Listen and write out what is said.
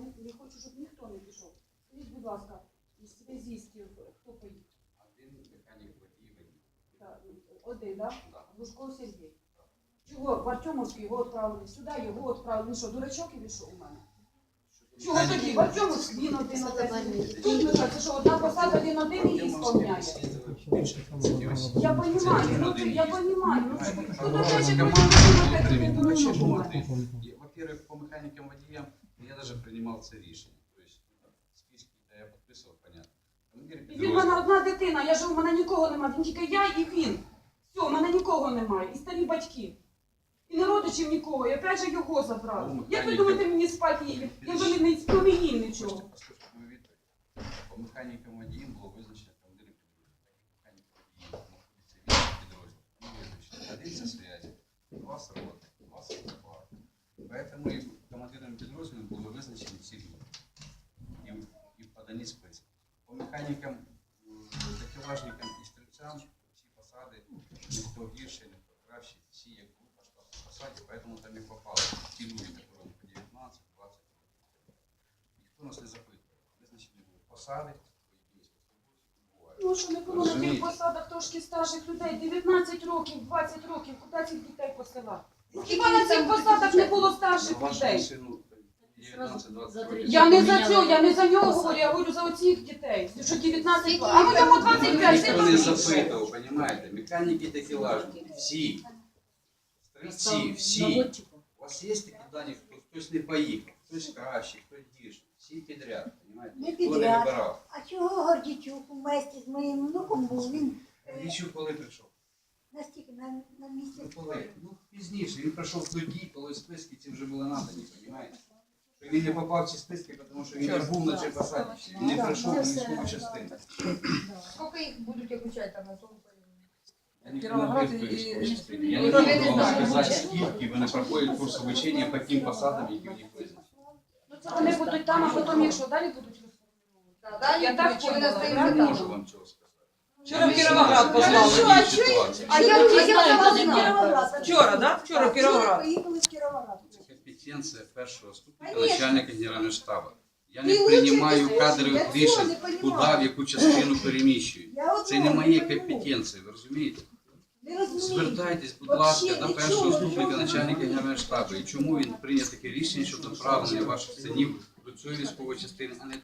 не, не хочу, щоб ніхто не пішов. Скажіть, будь ласка, із связістів, хто поїхав? Один механік водій. Так, Один, так? Да. Сергій. Чого в Артемовський його відправили сюди, його відправили. Він що, дурачок і що у мене? Чого тоді? В Артемовськ він один один. Тут ми це що, одна посада один один і її сповняє. Я понимаю, ну ти, я понимаю. Ну, ну, будемо Дмитрий, ну, думати, вообще, що ну, думати. ты- и, Во-первых, по механикам водіям я даже принимал це рішення. То есть ну, списки да, я підписував, понятно. Він в мене одна дитина, я живу, в мене нікого немає, він тільки я і він. Все, в мене нікого немає. І старі батьки. І не родичів нікого, і опять же його забрали. Ну, Як ви механіка- думаєте, мені спати їде? Я вже не про мені нічого. Послухайте мою відповідь. По механікам водіям було визначено командирів підрозділів. Так як механік водіїв знаходиться в інших підрозділах. Вони визначені. Один це связь, два з роти, два з запар. Поэтому і командирами підрозділів були визначені ці люди. І, в- і в поданні списку. По механікам, м, такелажникам і стрільцям всі посади, ніхто гірше, ніхто краще, всі як група штатних посадів, поэтому там і попали ті люди, які по 19, 20 років. Ніхто нас не запитує. Визначені були посади. Ну, що не було на тих посадах трошки старших людей, 19 років, 20 років, куди цих дітей посилати? Хіба на цих посадах не було старших людей? сину 19-20 років. Я не за цього, я не за нього говорю, я говорю за оцих дітей, що 19, а ми дамо 25, Ніхто це не більше. запитував, розумієте? Механіки такі лажні. Всі. Стрільці, всі. У вас є такі дані, хто хтось не поїхав, хтось краще, хтось гірше. Всі підряд, розумієте? Не Ніхто не підряд. вибирав. А чого Гордічук вместе з моїм внуком був? Він е, Нічого коли прийшов. настільки на, на місці. Ну, коли? Ну, пізніше. Він прийшов тоді, коли списки ці вже були надані, розумієте? Він не попав в ці списки, тому що він не був на цій посаді. Він не прийшов у військову частину. Сколько их будут обучать там на том Я не Кіровоград ходив в і- військову частину. і- Я не можу вам сказати, скільки вони проходять курс обучення по тим посадам, які в них визначені. Ну, це вони будуть там, а потім, якщо далі будуть да, Я так не можу вам цього сказати. Вчора в Кіровоград знаю, послали. я не знаю ситуації. А я, а я Кіровоград. Вчора, да? Вчора в Кіровоград. Поїхали в Кіровоград. Це компетенція першого Конечно. начальника генерального штабу. Я не приймаю ти кадрових рішень, не куди, понімаю. в яку частину. Я от Це не мої пойму. компетенції, ви розумієте? Не розумію. Звертайтесь, будь Вообще ласка, до нічого, першого заступника нічого. начальника генерального штабу. І чому він прийняв таке рішення щодо направлення ваших синів до цієї військової частини, а не